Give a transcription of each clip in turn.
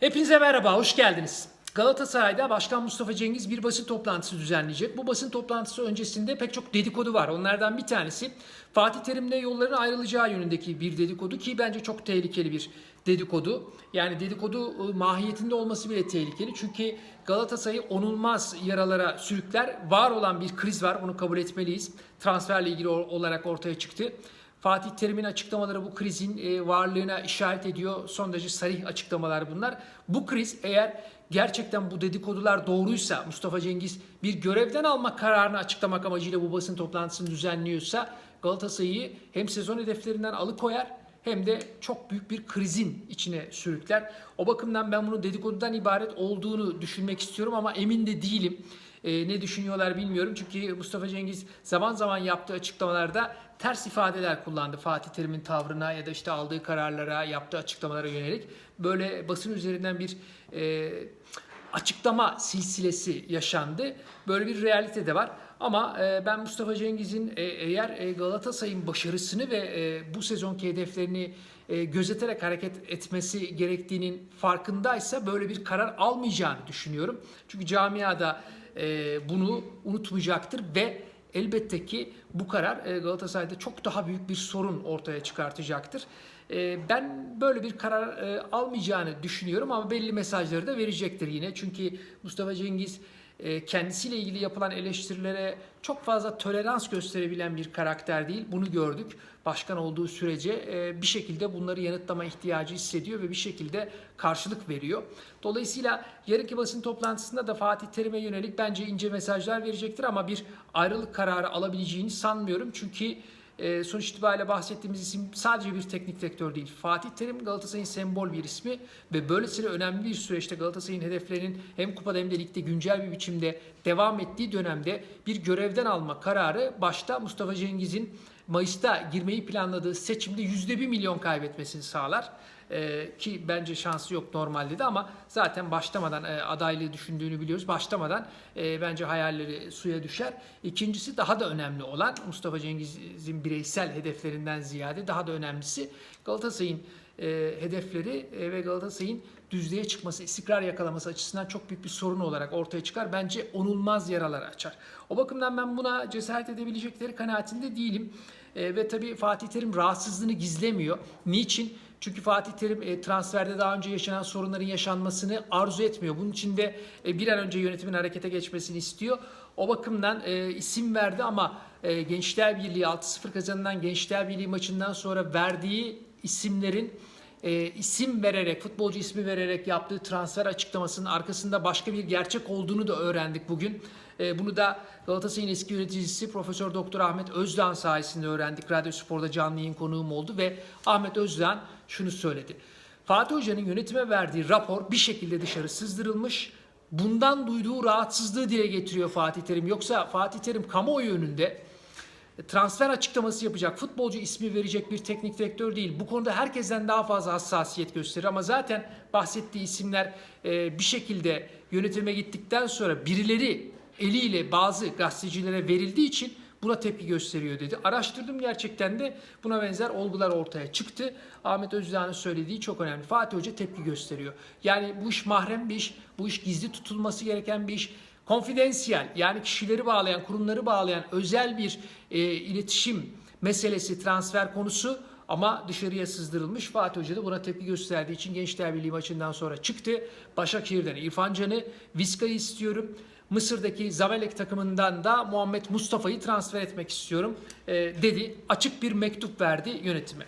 Hepinize merhaba, hoş geldiniz. Galatasaray'da Başkan Mustafa Cengiz bir basın toplantısı düzenleyecek. Bu basın toplantısı öncesinde pek çok dedikodu var. Onlardan bir tanesi Fatih Terim'le yolların ayrılacağı yönündeki bir dedikodu ki bence çok tehlikeli bir dedikodu. Yani dedikodu e, mahiyetinde olması bile tehlikeli. Çünkü Galatasaray'ı onulmaz yaralara sürükler. Var olan bir kriz var, bunu kabul etmeliyiz. Transferle ilgili olarak ortaya çıktı. Fatih Terim'in açıklamaları bu krizin e, varlığına işaret ediyor. Son derece sarih açıklamalar bunlar. Bu kriz eğer gerçekten bu dedikodular doğruysa Mustafa Cengiz bir görevden alma kararını açıklamak amacıyla bu basın toplantısını düzenliyorsa Galatasaray'ı hem sezon hedeflerinden alıkoyar hem de çok büyük bir krizin içine sürükler. O bakımdan ben bunu dedikodudan ibaret olduğunu düşünmek istiyorum ama emin de değilim. E, ne düşünüyorlar bilmiyorum. Çünkü Mustafa Cengiz zaman zaman yaptığı açıklamalarda ters ifadeler kullandı Fatih Terim'in tavrına ya da işte aldığı kararlara, yaptığı açıklamalara yönelik. Böyle basın üzerinden bir e, açıklama silsilesi yaşandı. Böyle bir realite de var. Ama e, ben Mustafa Cengiz'in e, eğer e, Galatasaray'ın başarısını ve e, bu sezonki hedeflerini gözeterek hareket etmesi gerektiğinin farkındaysa böyle bir karar almayacağını düşünüyorum. Çünkü camiada e, bunu unutmayacaktır ve elbette ki bu karar e, Galatasaray'da çok daha büyük bir sorun ortaya çıkartacaktır. E, ben böyle bir karar e, almayacağını düşünüyorum ama belli mesajları da verecektir yine. Çünkü Mustafa Cengiz kendisiyle ilgili yapılan eleştirilere çok fazla tolerans gösterebilen bir karakter değil. Bunu gördük. Başkan olduğu sürece e, bir şekilde bunları yanıtlama ihtiyacı hissediyor ve bir şekilde karşılık veriyor. Dolayısıyla yarınki basın toplantısında da Fatih Terim'e yönelik bence ince mesajlar verecektir ama bir ayrılık kararı alabileceğini sanmıyorum. Çünkü e, sonuç itibariyle bahsettiğimiz isim sadece bir teknik direktör değil. Fatih Terim Galatasaray'ın sembol bir ismi ve böylesine önemli bir süreçte Galatasaray'ın hedeflerinin hem kupada hem de ligde güncel bir biçimde devam ettiği dönemde bir görevden alma kararı başta Mustafa Cengiz'in Mayıs'ta girmeyi planladığı seçimde %1 milyon kaybetmesini sağlar. Ee, ki bence şansı yok normalde de ama zaten başlamadan e, adaylığı düşündüğünü biliyoruz. Başlamadan e, bence hayalleri suya düşer. İkincisi daha da önemli olan Mustafa Cengiz'in bireysel hedeflerinden ziyade daha da önemlisi Galatasaray'ın e, hedefleri e, ve Galatasaray'ın düzlüğe çıkması, istikrar yakalaması açısından çok büyük bir sorun olarak ortaya çıkar. Bence onulmaz yaralar açar. O bakımdan ben buna cesaret edebilecekleri kanaatinde değilim. E, ve tabii Fatih Terim rahatsızlığını gizlemiyor. Niçin? Çünkü Fatih Terim e, transferde daha önce yaşanan sorunların yaşanmasını arzu etmiyor. Bunun için de e, bir an önce yönetimin harekete geçmesini istiyor. O bakımdan e, isim verdi ama e, Gençler Birliği 6-0 kazanılan Gençler Birliği maçından sonra verdiği isimlerin e, isim vererek, futbolcu ismi vererek yaptığı transfer açıklamasının arkasında başka bir gerçek olduğunu da öğrendik bugün. E, bunu da Galatasaray'ın eski yöneticisi Profesör Doktor Ahmet Özdağ sayesinde öğrendik. Radyo Spor'da canlı yayın konuğum oldu ve Ahmet Özdağ şunu söyledi. Fatih Hoca'nın yönetime verdiği rapor bir şekilde dışarı sızdırılmış. Bundan duyduğu rahatsızlığı dile getiriyor Fatih Terim. Yoksa Fatih Terim kamuoyu önünde transfer açıklaması yapacak, futbolcu ismi verecek bir teknik direktör değil. Bu konuda herkesten daha fazla hassasiyet gösterir ama zaten bahsettiği isimler e, bir şekilde yönetime gittikten sonra birileri eliyle bazı gazetecilere verildiği için buna tepki gösteriyor dedi. Araştırdım gerçekten de buna benzer olgular ortaya çıktı. Ahmet Özdağ'ın söylediği çok önemli. Fatih Hoca tepki gösteriyor. Yani bu iş mahrem bir iş, bu iş gizli tutulması gereken bir iş. Konfidensiyel yani kişileri bağlayan, kurumları bağlayan özel bir e, iletişim meselesi, transfer konusu ama dışarıya sızdırılmış. Fatih Hoca da buna tepki gösterdiği için Gençler Birliği maçından sonra çıktı. Başakşehir'den İrfan Can'ı, Vizca'yı istiyorum. Mısır'daki Zamalek takımından da Muhammed Mustafa'yı transfer etmek istiyorum e, dedi. Açık bir mektup verdi yönetime.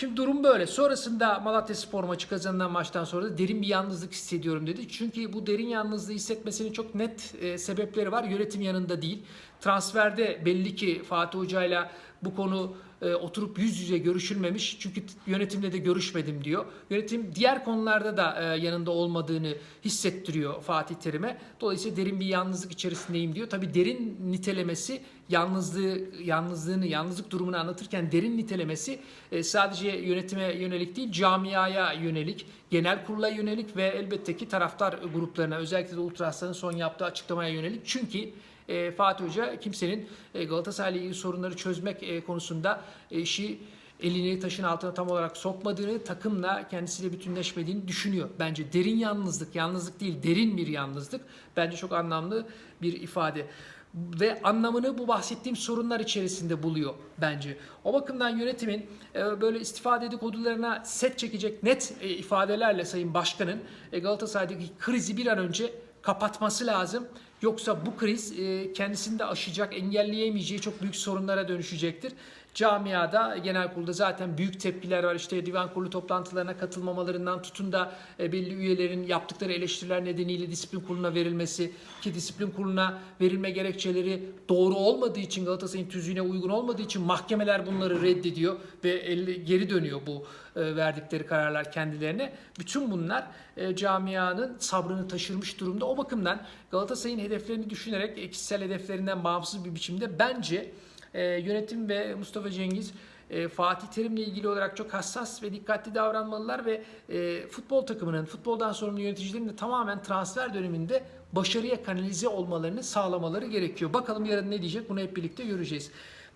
Şimdi durum böyle. Sonrasında Malatya Spor maçı kazanılan maçtan sonra da derin bir yalnızlık hissediyorum dedi. Çünkü bu derin yalnızlığı hissetmesinin çok net e, sebepleri var. Yönetim yanında değil. Transferde belli ki Fatih Hoca'yla bu konu e, oturup yüz yüze görüşülmemiş. Çünkü yönetimle de görüşmedim diyor. Yönetim diğer konularda da e, yanında olmadığını hissettiriyor Fatih Terim'e. Dolayısıyla derin bir yalnızlık içerisindeyim diyor. Tabii derin nitelemesi yalnızlığı yalnızlığını, yalnızlık durumunu anlatırken derin nitelemesi e, sadece yönetime yönelik değil, camiaya yönelik, genel kurula yönelik ve elbette ki taraftar gruplarına özellikle de Ultras'ların son yaptığı açıklamaya yönelik. Çünkü e, Fatih Hoca kimsenin e, Galatasaray'la ilgili sorunları çözmek e, konusunda e, işi elini taşın altına tam olarak sokmadığını, takımla kendisiyle bütünleşmediğini düşünüyor. Bence derin yalnızlık, yalnızlık değil derin bir yalnızlık. Bence çok anlamlı bir ifade. Ve anlamını bu bahsettiğim sorunlar içerisinde buluyor bence. O bakımdan yönetimin e, böyle istifa dedikodularına set çekecek net e, ifadelerle Sayın Başkan'ın e, Galatasaray'daki krizi bir an önce kapatması lazım. Yoksa bu kriz kendisini de aşacak, engelleyemeyeceği çok büyük sorunlara dönüşecektir. Camiada, genel kurulda zaten büyük tepkiler var. İşte divan kurulu toplantılarına katılmamalarından tutun da e, belli üyelerin yaptıkları eleştiriler nedeniyle disiplin kuruluna verilmesi ki disiplin kuruluna verilme gerekçeleri doğru olmadığı için Galatasaray'ın tüzüğüne uygun olmadığı için mahkemeler bunları reddediyor ve geri dönüyor bu e, verdikleri kararlar kendilerine. Bütün bunlar e, camianın sabrını taşırmış durumda. O bakımdan Galatasaray'ın hedeflerini düşünerek kişisel hedeflerinden bağımsız bir biçimde bence e, yönetim ve Mustafa Cengiz e, Fatih Terim'le ilgili olarak çok hassas ve dikkatli davranmalılar ve e, futbol takımının, futboldan sorumlu yöneticilerin de tamamen transfer döneminde başarıya kanalize olmalarını sağlamaları gerekiyor. Bakalım yarın ne diyecek bunu hep birlikte göreceğiz.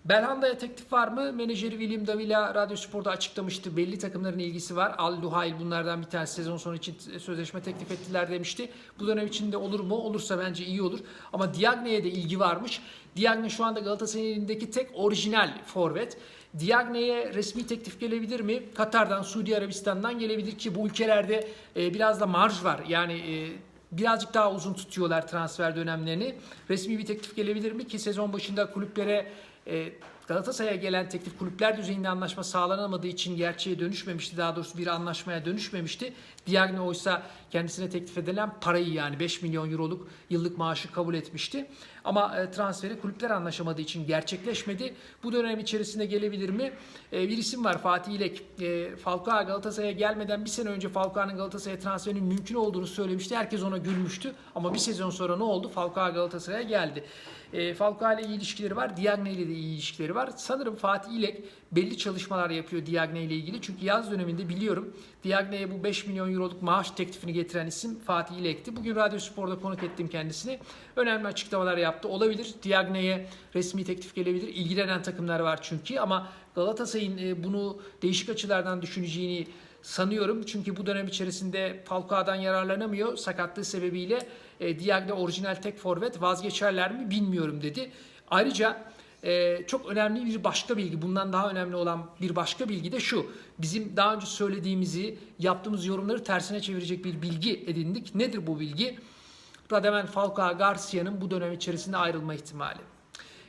Belhanda'ya teklif var mı? Menajeri William Davila Radyo Spor'da açıklamıştı. Belli takımların ilgisi var. Al Luhail bunlardan bir tanesi sezon sonu için sözleşme teklif ettiler demişti. Bu dönem içinde olur mu? Olursa bence iyi olur. Ama Diagne'ye de ilgi varmış. Diagne şu anda Galatasaray'ın elindeki tek orijinal forvet. Diagne'ye resmi teklif gelebilir mi? Katar'dan, Suudi Arabistan'dan gelebilir ki bu ülkelerde e, biraz da marj var. Yani e, birazcık daha uzun tutuyorlar transfer dönemlerini. Resmi bir teklif gelebilir mi ki sezon başında kulüplere e, Galatasaray'a gelen teklif kulüpler düzeyinde anlaşma sağlanamadığı için gerçeğe dönüşmemişti. Daha doğrusu bir anlaşmaya dönüşmemişti. Diagne oysa kendisine teklif edilen parayı yani 5 milyon euroluk yıllık maaşı kabul etmişti. Ama e, transferi kulüpler anlaşamadığı için gerçekleşmedi. Bu dönem içerisinde gelebilir mi? E, bir isim var Fatih İlek. E, Falcao Galatasaray'a gelmeden bir sene önce Falcao'nun Galatasaray'a transferinin mümkün olduğunu söylemişti. Herkes ona gülmüştü. Ama bir sezon sonra ne oldu? Falcao Galatasaray'a geldi. Falcao ile iyi ilişkileri var. Diagne ile de iyi ilişkileri. Sanırım Fatih İlek belli çalışmalar yapıyor Diagne ile ilgili. Çünkü yaz döneminde biliyorum Diagne'ye bu 5 milyon euroluk maaş teklifini getiren isim Fatih İlek'ti. Bugün Radyo Spor'da konuk ettim kendisini. Önemli açıklamalar yaptı. Olabilir Diagne'ye resmi teklif gelebilir. İlgilenen takımlar var çünkü ama Galatasaray'ın e, bunu değişik açılardan düşüneceğini sanıyorum. Çünkü bu dönem içerisinde Falcao'dan yararlanamıyor. Sakatlığı sebebiyle e, Diagne orijinal tek forvet vazgeçerler mi bilmiyorum dedi. Ayrıca e, çok önemli bir başka bilgi, bundan daha önemli olan bir başka bilgi de şu. Bizim daha önce söylediğimizi, yaptığımız yorumları tersine çevirecek bir bilgi edindik. Nedir bu bilgi? Radamel Falcao Garcia'nın bu dönem içerisinde ayrılma ihtimali.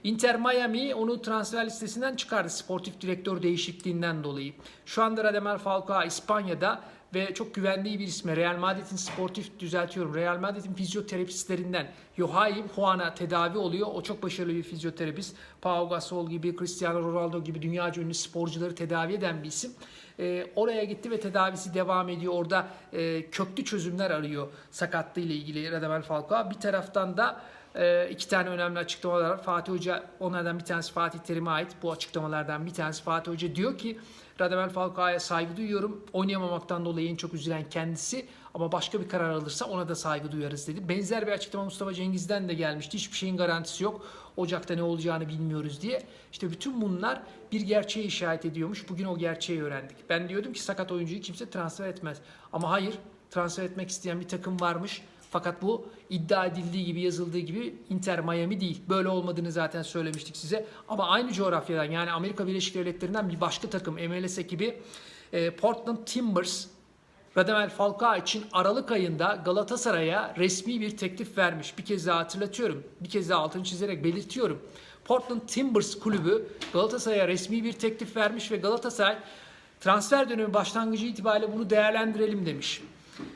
Inter Miami onu transfer listesinden çıkardı sportif direktör değişikliğinden dolayı. Şu anda Radamel Falcao İspanya'da ve çok güvendiği bir isme Real Madrid'in sportif düzeltiyorum. Real Madrid'in fizyoterapistlerinden Joachim Juan'a tedavi oluyor. O çok başarılı bir fizyoterapist. Pau Gasol gibi, Cristiano Ronaldo gibi dünyaca ünlü sporcuları tedavi eden bir isim. Ee, oraya gitti ve tedavisi devam ediyor. Orada e, köklü çözümler arıyor sakatlığı ile ilgili Radamel Falcao. Bir taraftan da e, iki tane önemli açıklamalar var. Fatih Hoca onlardan bir tanesi Fatih Terim'e ait. Bu açıklamalardan bir tanesi Fatih Hoca diyor ki Radamel Falcao'ya saygı duyuyorum. Oynayamamaktan dolayı en çok üzülen kendisi ama başka bir karar alırsa ona da saygı duyarız dedi. Benzer bir açıklama Mustafa Cengiz'den de gelmişti. Hiçbir şeyin garantisi yok. Ocakta ne olacağını bilmiyoruz diye. İşte bütün bunlar bir gerçeğe işaret ediyormuş. Bugün o gerçeği öğrendik. Ben diyordum ki sakat oyuncuyu kimse transfer etmez. Ama hayır transfer etmek isteyen bir takım varmış. Fakat bu iddia edildiği gibi yazıldığı gibi Inter Miami değil. Böyle olmadığını zaten söylemiştik size. Ama aynı coğrafyadan yani Amerika Birleşik Devletleri'nden bir başka takım MLS ekibi e, Portland Timbers Radamel Falcao için Aralık ayında Galatasaray'a resmi bir teklif vermiş. Bir kez daha hatırlatıyorum. Bir kez daha altını çizerek belirtiyorum. Portland Timbers kulübü Galatasaray'a resmi bir teklif vermiş ve Galatasaray transfer dönemi başlangıcı itibariyle bunu değerlendirelim demiş.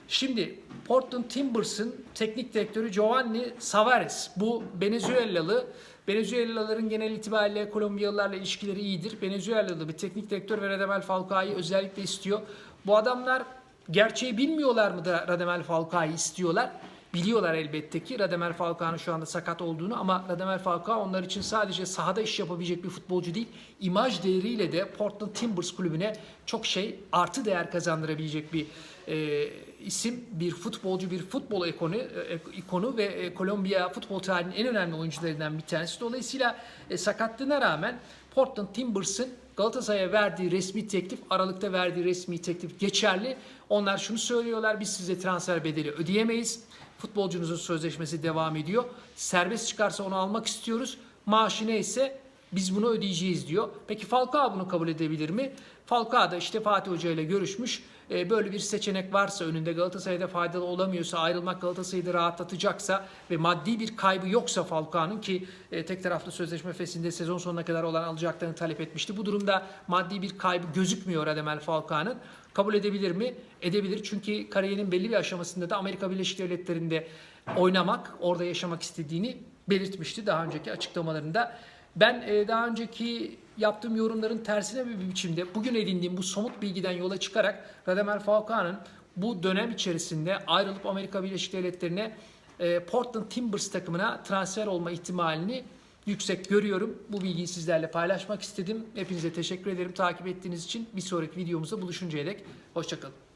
Şimdi Portland Timbers'ın teknik direktörü Giovanni Savares. Bu Venezuelalı. Venezuelalıların genel itibariyle Kolombiyalılarla ilişkileri iyidir. Venezuelalı bir teknik direktör ve Radamel Falcao'yu özellikle istiyor. Bu adamlar gerçeği bilmiyorlar mı da Radamel Falcao'yu istiyorlar? Biliyorlar elbette ki Radamel Falcao'nun şu anda sakat olduğunu ama Radamel Falcao onlar için sadece sahada iş yapabilecek bir futbolcu değil. İmaj değeriyle de Portland Timbers kulübüne çok şey artı değer kazandırabilecek bir e, isim, bir futbolcu, bir futbol ikonu, e, ikonu ve e, Kolombiya futbol tarihinin en önemli oyuncularından bir tanesi. Dolayısıyla e, sakatlığına rağmen Portland Timbers'ın Galatasaray'a verdiği resmi teklif, Aralık'ta verdiği resmi teklif geçerli. Onlar şunu söylüyorlar, biz size transfer bedeli ödeyemeyiz. Futbolcunuzun sözleşmesi devam ediyor. Serbest çıkarsa onu almak istiyoruz. Maaşı neyse biz bunu ödeyeceğiz diyor. Peki Falcao bunu kabul edebilir mi? Falcao da işte Fatih Hoca ile görüşmüş. Ee, Böyle bir seçenek varsa önünde Galatasaray'da faydalı olamıyorsa ayrılmak Galatasaray'ı da rahatlatacaksa ve maddi bir kaybı yoksa Falcao'nun ki e, tek taraflı sözleşme fesinde sezon sonuna kadar olan alacaklarını talep etmişti. Bu durumda maddi bir kaybı gözükmüyor Radamel Falcao'nun. Kabul edebilir mi? Edebilir. Çünkü kariyerinin belli bir aşamasında da Amerika Birleşik Devletleri'nde oynamak, orada yaşamak istediğini belirtmişti daha önceki açıklamalarında. Ben e, daha önceki yaptığım yorumların tersine bir biçimde bugün edindiğim bu somut bilgiden yola çıkarak Radamel Falcao'nun bu dönem içerisinde ayrılıp Amerika Birleşik Devletleri'ne e, Portland Timbers takımına transfer olma ihtimalini yüksek görüyorum. Bu bilgiyi sizlerle paylaşmak istedim. Hepinize teşekkür ederim takip ettiğiniz için. Bir sonraki videomuzda buluşuncaya dek hoşçakalın.